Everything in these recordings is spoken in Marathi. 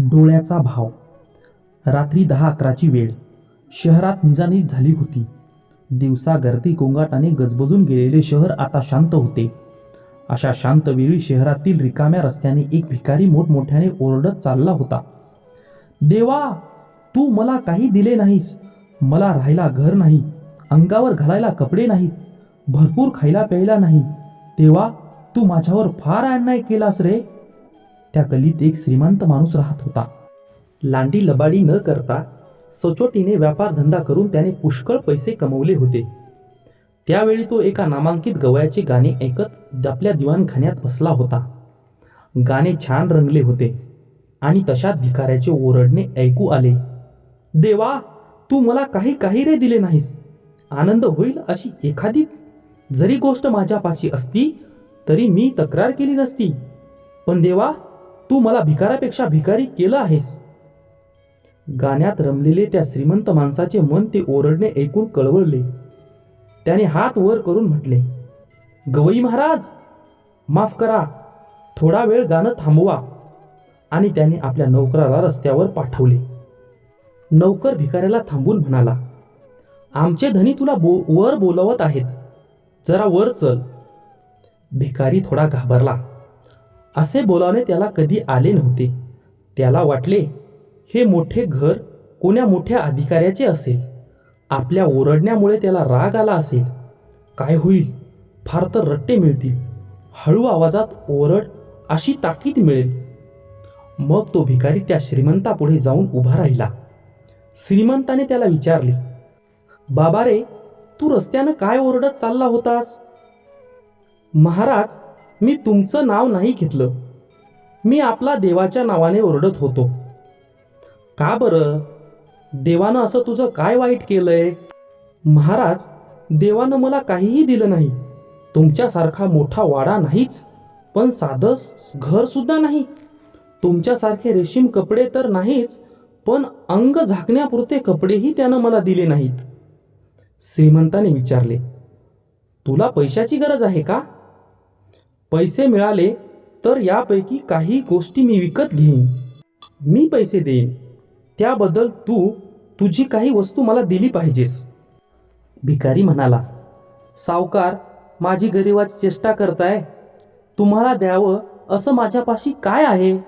डोळ्याचा भाव. रात्री दहा अकराची वेळ. शहरात निजानीज झाली होती. दिवसा गर्दी गोंगाटाने गजबजून गेलेले शहर आता शांत होते. अशा शांत वेळी शहरातील रिकाम्या रस्त्याने एक भिकारी मोठमोठ्याने ओरडत चालला होता. देवा तू मला काही दिले नाहीस. मला राहायला घर नाही. अंगावर घालायला कपडे नाहीत. भरपूर खायला प्यायला नाही. तेव्हा तू माझ्यावर फार अन्याय केलास रे. त्या गलीत एक श्रीमंत माणूस राहत होता. लांडी लबाडी न करता सचोटीने व्यापार धंदा करून त्याने पुष्कळ पैसे कमवले होते. त्यावेळी तो एका नामांकित गवयाचे गाणे ऐकत आपल्या दिवाणखान्यात बसला होता. गाणे छान रंगले होते आणि तशात भिकाऱ्याचे ओरडणे ऐकू आले. देवा तू मला काही काही रे दिले नाहीस. आनंद होईल अशी एखादी जरी गोष्ट माझ्यापाशी असती तरी मी तक्रार केली नसती. पण देवा तू मला भिकाऱ्यापेक्षा भिकारी केलं आहेस. गाण्यात रमलेले त्या श्रीमंत माणसाचे मन ते ओरडणे ऐकून कळवळले. त्याने हात वर करून म्हटले गवई महाराज माफ करा. थोडा वेळ गाणं थांबवा. आणि त्याने आपल्या नौकराला रस्त्यावर पाठवले. नौकर भिकाऱ्याला थांबून म्हणाला आमचे धनी तुला बो वर बोलवत आहेत. जरा वर चल. भिकारी थोडा घाबरला. असे बोलावणे त्याला कधी आले नव्हते. त्याला वाटले हे मोठे घर कोण्या मोठ्या अधिकाऱ्याचे असेल? आपल्या ओरडण्यामुळे त्याला राग आला असेल. काय होईल? फार तर रट्टे मिळतील. हळू आवाजात ओरड अशी ताकीद मिळेल. मग तो भिकारी त्या श्रीमंतापुढे जाऊन उभा राहिला. श्रीमंताने त्याला विचारले बाबा रे तू रस्त्यानं काय ओरडत चालला होतास? महाराज मी तुमचं नाव नाही घेतलं. मी आपला देवाच्या नावाने ओरडत होतो. का बरं? देवानं असं तुझं काय वाईट केलंय? महाराज देवानं मला काहीही दिलं नाही. तुमच्यासारखा मोठा वाडा नाहीच. पण साधं घरसुद्धा नाही. तुमच्यासारखे रेशीम कपडे तर नाहीच पण अंग झाकण्यापुरते कपडेही त्यानं मला दिले नाहीत. श्रीमंताने विचारले तुला पैशाची गरज आहे का? पैसे मिळाले तर यापैकी काही गोष्टी मी विकत घेईन. मी पैसे देईन. त्याबद्दल तू तुझी काही वस्तू मला दिली पाहिजेस. भिकारी म्हणाला सावकार माझी गरिबाची चेष्टा करताय. तुम्हाला द्यावं असं माझ्यापाशी काय आहे?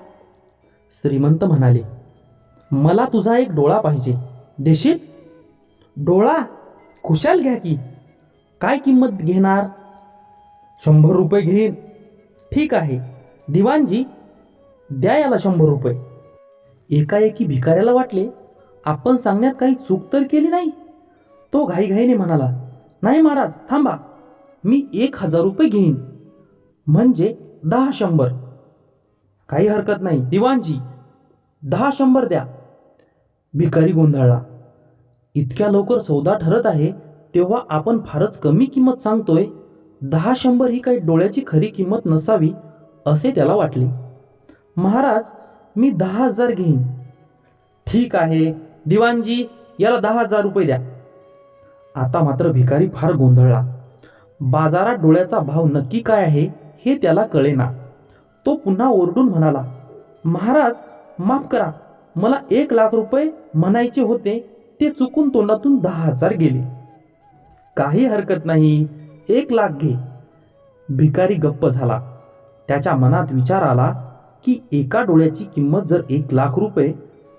श्रीमंत म्हणाले मला तुझा एक डोळा पाहिजे. देशील? डोळा? खुशाल घ्या की. काय किंमत घेणार? शंभर रुपये घेईन. ठीक आहे. दिवाणजी द्या याला शंभर रुपये. एकाएकी भिकाऱ्याला वाटले आपण सांगण्यात काही चूक तर केली नाही? तो घाईघाईने म्हणाला नाही महाराज थांबा. मी एक हजार रुपये घेईन. म्हणजे दहा शंभर. काही हरकत नाही. दिवाणजी दहा शंभर द्या. भिकारी गोंधळला. इतक्या लवकर सौदा ठरत आहे तेव्हा आपण फारच कमी किंमत सांगतोय. दहा शंभर ही काही डोळ्याची खरी किंमत नसावी असे त्याला वाटले. महाराज मी दहा हजार घेईन. ठीक आहे दिवाणजी याला दहा हजार रुपये द्या. आता मात्र भिकारी फार गोंधळला. बाजारात डोळ्याचा भाव नक्की काय आहे हे त्याला कळेना. तो पुन्हा ओरडून म्हणाला महाराज माफ करा मला एक लाख रुपये म्हणायचे होते ते चुकून तोंडातून दहा हजार गेले. काही हरकत नाही एक लाख घे. भिकारी गप्प झाला. त्याच्या मनात विचार आला की एका डोळ्याची किंमत जर एक लाख रुपये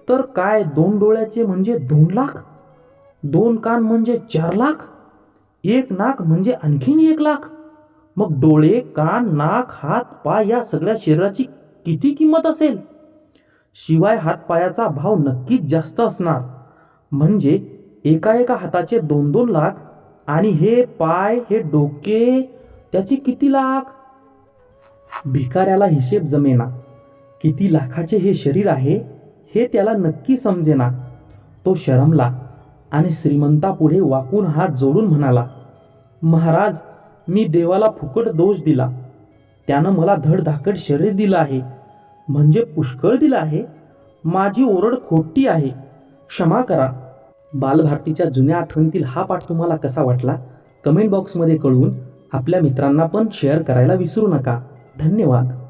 तर काय दोन डोळ्याचे म्हणजे दोन लाख? दोन कान म्हणजे चार लाख? एक नाक म्हणजे आणखीन एक लाख? मग डोळे कान नाक हात पाय या सगळ्या शरीराची किती किंमत असेल? शिवाय हातपायाचा भाव नक्कीच जास्त असणार. म्हणजे एका एका हाताचे दोन दोन लाख आणि हे पाय हे डोके त्याची किती लाख? भिकाऱ्याला हिशेब जमेना. किती लाखाचे हे शरीर आहे हे त्याला नक्की समजेना. तो शरमला आणि श्रीमंतापुढे वाकून हात जोडून म्हणाला महाराज मी देवाला फुकट दोष दिला. त्यानं मला धडधाकट शरीर दिलं आहे. म्हणजे पुष्कळ दिलं आहे. माझी ओरड खोटी आहे. क्षमा करा. बालभारतीच्या जुन्या आठवणीतील हा पाठ तुम्हाला कसा वाटला? कमेंट बॉक्समध्ये कळवून आपल्या मित्रांना पण शेअर करायला विसरू नका. धन्यवाद.